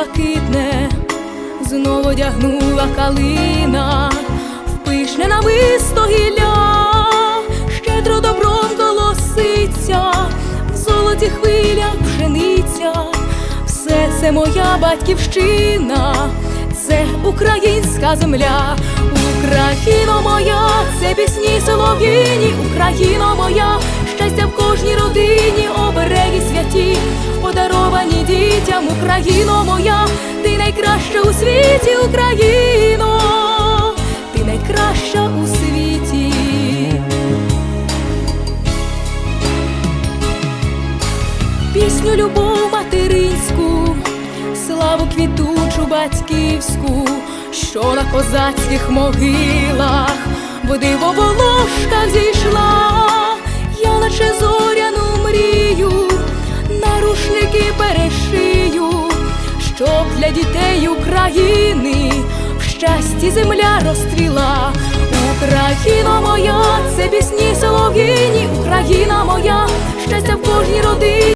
блакитне, знов одягнула калина, в пишне нависто гілля, щедро добром колоситься, в золоті хвилях пшениця, все це моя батьківщина, це українська земля, Україно моя, це пісні солов'їні, Україно моя, щастя в кожній родині, обереги святі, подаровані дітям, Україно моя, найкраща у світі, Україно, ти найкраща у світі. Пісню любов материнську, славу квітучу батьківську, що на козацьких могилах щоб для дітей України в щасті земля розстріла. Україна моя, це пісні солов'їні,